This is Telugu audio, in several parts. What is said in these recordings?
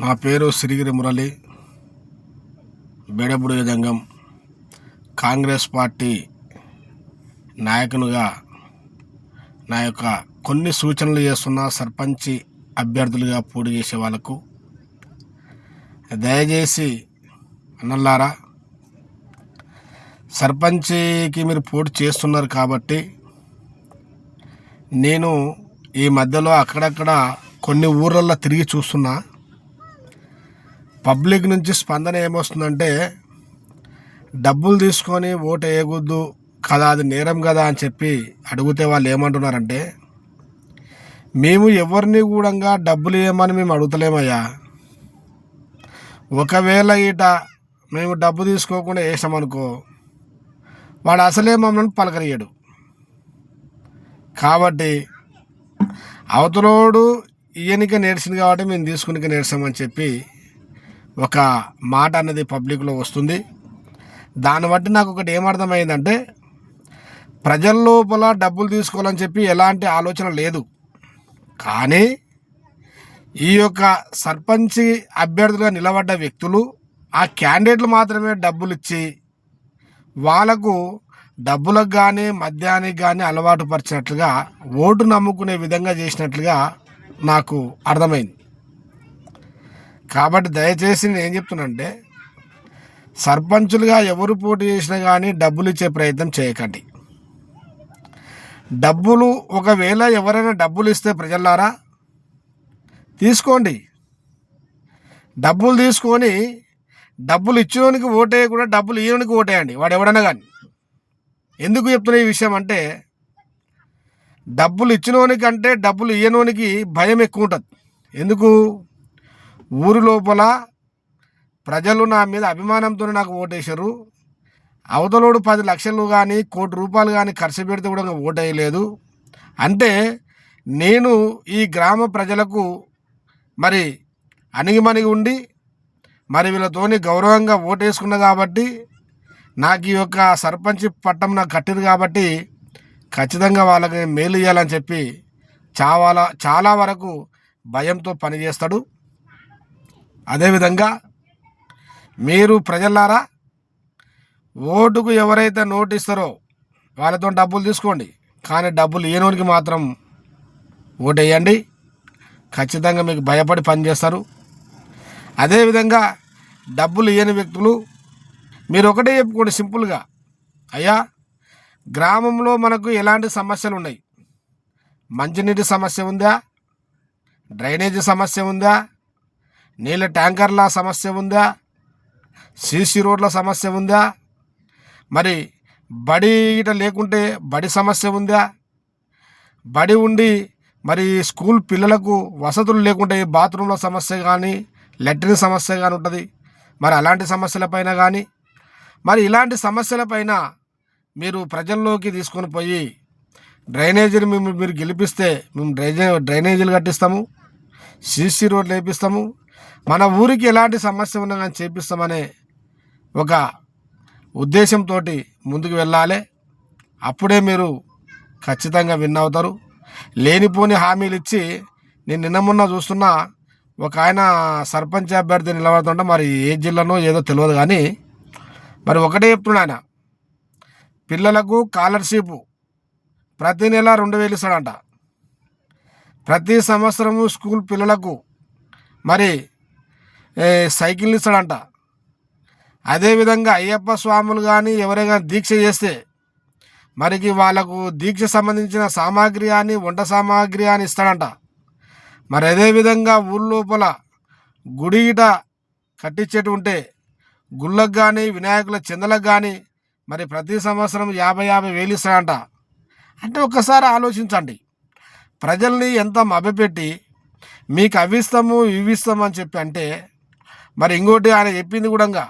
నా పేరు సిరిగిరి మురళి. బేడబుడి జంగం. కాంగ్రెస్ పార్టీ నాయకునిగా నా యొక్క కొన్ని సూచనలు చేస్తున్న సర్పంచి అభ్యర్థులుగా పోటీ చేసే వాళ్ళకు దయచేసి అన్నల్లారా సర్పంచికి మీరు పోటీ చేస్తున్నారు కాబట్టి నేను ఈ మధ్యలో అక్కడక్కడ కొన్ని ఊర్లలో తిరిగి చూస్తున్నా. పబ్లిక్ నుంచి స్పందన ఏమొస్తుందంటే డబ్బులు తీసుకొని ఓటు వేయకూడదు కదా అది నేరం కదా అని చెప్పి అడిగితే వాళ్ళు ఏమంటున్నారంటే మేము ఎవరిని కూడా డబ్బులు ఇవ్వమని మేము అడుగుతలేమయ్యా. ఒకవేళ ఈట మేము డబ్బు తీసుకోకుండా వేసామనుకో వాడు అసలే మమ్మల్ని పలకరియడు కాబట్టి అవతలోడు ఈయనక నేర్చింది కాబట్టి మేము తీసుకునిక నేర్చామని చెప్పి ఒక మాట అన్నది పబ్లిక్లో వస్తుంది. దాన్ని బట్టి నాకు ఒకటి ఏమర్థమైందంటే ప్రజల లోపల డబ్బులు తీసుకోవాలని చెప్పి ఎలాంటి ఆలోచన లేదు. కానీ ఈ యొక్క సర్పంచ్ అభ్యర్థులుగా నిలబడ్డ వ్యక్తులు ఆ క్యాండిడేట్లు మాత్రమే డబ్బులు ఇచ్చి వాళ్ళకు డబ్బులకు కానీ మద్యానికి కానీ అలవాటు పరిచినట్లుగా ఓటు నమ్ముకునే విధంగా చేసినట్లుగా నాకు అర్థమైంది. కాబట్టి దయచేసి నేను ఏం చెప్తున్నానంటే సర్పంచులుగా ఎవరు పోటీ చేసినా కానీ డబ్బులు ఇచ్చే ప్రయత్నం చేయకండి. డబ్బులు ఒకవేళ ఎవరైనా డబ్బులు ఇస్తే ప్రజలారా తీసుకోండి. డబ్బులు తీసుకొని డబ్బులు ఇచ్చినోనికి ఓటేయకుండా డబ్బులు ఇవ్వడానికి ఓటేయండి వాడు ఎవడన్నా కానీ ఎందుకు చెప్తున్నా ఈ విషయం అంటే డబ్బులు ఇచ్చినోనికి అంటే డబ్బులు ఇయ్యనోనికి భయం ఎక్కువ ఉంటుంది. ఎందుకు? ఊరి లోపల ప్రజలు నా మీద అభిమానంతో నాకు ఓటేశారు. అవతలోడు పది లక్షలు కానీ కోటి రూపాయలు కానీ ఖర్చు పెడితే కూడా ఓటేయలేదు. అంటే నేను ఈ గ్రామ ప్రజలకు మరి అణిగిమణిగి ఉండి మరి వీళ్ళతోని గౌరవంగా ఓటేసుకున్నా కాబట్టి నాకు ఈ యొక్క సర్పంచ్ పట్టం నాకు కట్టింది కాబట్టి ఖచ్చితంగా వాళ్ళకి మేలు ఇవ్వాలని చెప్పి చాలా చాలా వరకు భయంతో పనిచేస్తాడు. అదేవిధంగా మీరు ప్రజలారా ఓటుకు ఎవరైతే నోటు ఇస్తారో వాళ్ళతో డబ్బులు తీసుకోండి. కానీ డబ్బులు లేనోనికి మాత్రం ఓటేయండి. ఖచ్చితంగా మీకు భయపడి పనిచేస్తారు. అదేవిధంగా డబ్బులు లేని వ్యక్తులు మీరు ఒకటే చెప్పుకోండి సింపుల్గా. అయ్యా గ్రామంలో మనకు ఎలాంటి సమస్యలు ఉన్నాయి? మంచినీటి సమస్య ఉందా? డ్రైనేజీ సమస్య ఉందా? నీళ్ళ ట్యాంకర్ల సమస్య ఉందా? సీసీ రోడ్ల సమస్య ఉందా? మరి బడి ఇట లేకుంటే బడి సమస్య ఉందా? బడి ఉండి మరి స్కూల్ పిల్లలకు వసతులు లేకుంటే బాత్రూంల సమస్య కానీ లెట్రిన్ సమస్య కానీ ఉంటుంది. మరి అలాంటి సమస్యలపైన కానీ మరి ఇలాంటి సమస్యలపైన మీరు ప్రజల్లోకి తీసుకొని పోయి డ్రైనేజీని మేము మీరు గెలిపిస్తే మేము డ్రైనే డ్రైనేజీలు కట్టిస్తాము. సీసీ రోడ్లు వేపిస్తాము. మన ఊరికి ఎలాంటి సమస్య ఉన్నా కానీ చేపిస్తామనే ఒక ఉద్దేశంతో ముందుకు వెళ్ళాలి. అప్పుడే మీరు ఖచ్చితంగా విన్ అవుతారు. లేనిపోని హామీలు ఇచ్చి నేను నిన్న మొన్న చూస్తున్నా ఒక ఆయన సర్పంచ్ అభ్యర్థి నిలబడుతుంటే మరి ఏ జిల్లానో ఏదో తెలియదు కానీ మరి ఒకటే చెప్తున్నాడు ఆయన. పిల్లలకు స్కాలర్షిప్ ప్రతి నెల రెండు వేలు ఇస్తాడంట. ప్రతి సంవత్సరము స్కూల్ పిల్లలకు మరి సైకిల్ ఇస్తాడంట. అదేవిధంగా అయ్యప్ప స్వాములు కానీ ఎవరైనా దీక్ష చేస్తే మరికి వాళ్ళకు దీక్ష సంబంధించిన సామాగ్రి అని వంట సామాగ్రి అని ఇస్తాడంట. మరి అదేవిధంగా ఊళ్ళ గుడిగిట గుడి ఉంటే గుళ్ళకు కానీ వినాయకుల చందలకు కానీ మరి ప్రతి సంవత్సరం యాభై యాభై వేలు ఇస్తాడంట. అంటే ఒక్కసారి ఆలోచించండి. ప్రజల్ని ఎంత మభ్యపెట్టి మీకు అవి ఇస్తాము ఇవి ఇస్తాము అని చెప్పి అంటే మరి ఇంకోటి ఆయన చెప్పింది కూడా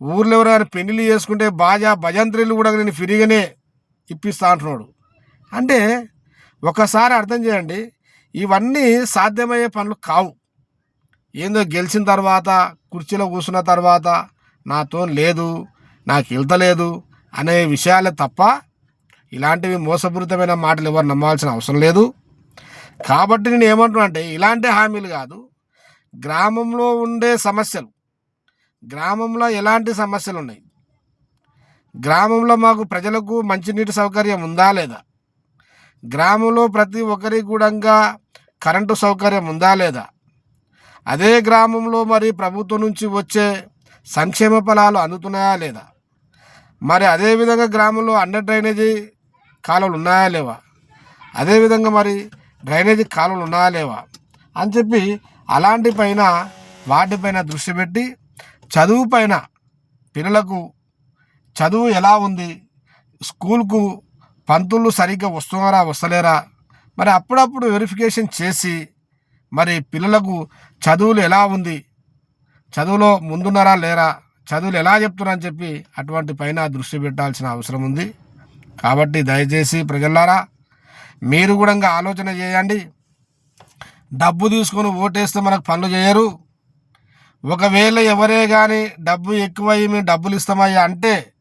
ఊర్లో ఎవరైనా పెళ్ళిళ్ళు చేసుకుంటే బాజా భజంత్రీలు కూడా నేను ఫ్రీగానే ఇప్పిస్తా అంటున్నాడు. అంటే ఒకసారి అర్థం చేయండి ఇవన్నీ సాధ్యమయ్యే పనులు కావు. ఏందో గెలిచిన తర్వాత కుర్చీలో కూర్చున్న తర్వాత నాతో లేదు నాకు వెళ్తలేదు అనే విషయాలే తప్ప ఇలాంటివి మోసపూరితమైన మాటలు ఎవరు నమ్మాల్సిన అవసరం లేదు. కాబట్టి నేను ఏమంటున్నా అంటే ఇలాంటి హామీలు కాదు. గ్రామంలో ఉండే సమస్యలు గ్రామంలో ఎలాంటి సమస్యలు ఉన్నాయి? గ్రామంలో మాకు ప్రజలకు మంచినీటి సౌకర్యం ఉందా లేదా? గ్రామంలో ప్రతి ఒక్కరికి కూడా కరెంటు సౌకర్యం ఉందా లేదా? అదే గ్రామంలో మరి ప్రభుత్వం నుంచి వచ్చే సంక్షేమ ఫలాలు అందుతున్నాయా లేదా? మరి అదేవిధంగా గ్రామంలో అండర్ డ్రైనేజీ కాలువలు ఉన్నాయా లేవా? అదేవిధంగా మరి డ్రైనేజీ కాలువలు ఉన్నాయా లేవా అని చెప్పి అలాంటి పైన వాటిపైన దృష్టి పెట్టి చదువు పైన పిల్లలకు చదువు ఎలా ఉంది? స్కూల్కు పంతులు సరిగ్గా వస్తున్నారా వస్తలేరా? మరి అప్పుడప్పుడు వెరిఫికేషన్ చేసి మరి పిల్లలకు చదువులు ఎలా ఉంది? చదువులో ముందున్నారా లేరా? చదువులు ఎలా చెప్తున్నారని చెప్పి అటువంటి పైన దృష్టి పెట్టాల్సిన అవసరం ఉంది. కాబట్టి దయచేసి ప్రజలారా మీరు కూడా ఇంకా ఆలోచన చేయండి. డబ్బు తీసుకొని ఓటేస్తే మనకు పనులు చేయరు. ఒకవేళ ఎవరే కానీ డబ్బు ఎక్కువయ్యి మేము డబ్బులు ఇస్తామయ్యా అంటే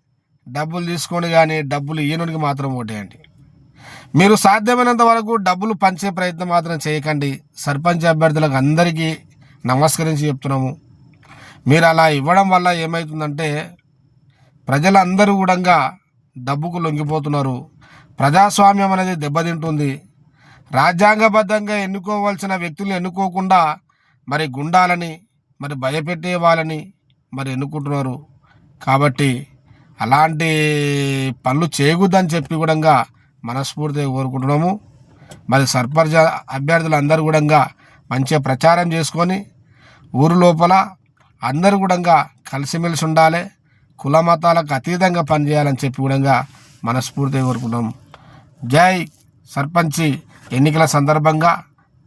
డబ్బులు తీసుకొని కానీ డబ్బులు ఈయనకి మాత్రం ఓటేయండి. మీరు సాధ్యమైనంత వరకు డబ్బులు పంచే ప్రయత్నం మాత్రం చేయకండి. సర్పంచ్ అభ్యర్థులకు అందరికీ నమస్కరించి చెప్తున్నాము. మీరు అలా ఇవ్వడం వల్ల ఏమవుతుందంటే ప్రజలందరూ కూడా డబ్బుకు లొంగిపోతున్నారు. ప్రజాస్వామ్యం అనేది దెబ్బతింటుంది. రాజ్యాంగబద్ధంగా ఎన్నుకోవాల్సిన వ్యక్తులు ఎన్నుకోకుండా మరి గుండాలని మరి భయపెట్టే వాళ్ళని మరి ఎన్నుకుంటున్నారు. కాబట్టి అలాంటి పనులు చేయకూడదని చెప్పి కూడా మనస్ఫూర్తిగా కోరుకుంటున్నాము. మరి సర్పంచ్ అభ్యర్థులందరూ కూడా మంచిగా ప్రచారం చేసుకొని ఊరు లోపల అందరూ కూడా కలిసిమెలిసి ఉండాలి కుల మతాలకు అతీతంగా పనిచేయాలని చెప్పి కూడా మనస్ఫూర్తిగా కోరుకుంటున్నాము. జై సర్పంచి ఎన్నికల సందర్భంగా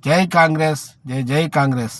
జై కాంగ్రెస్ జై జై కాంగ్రెస్.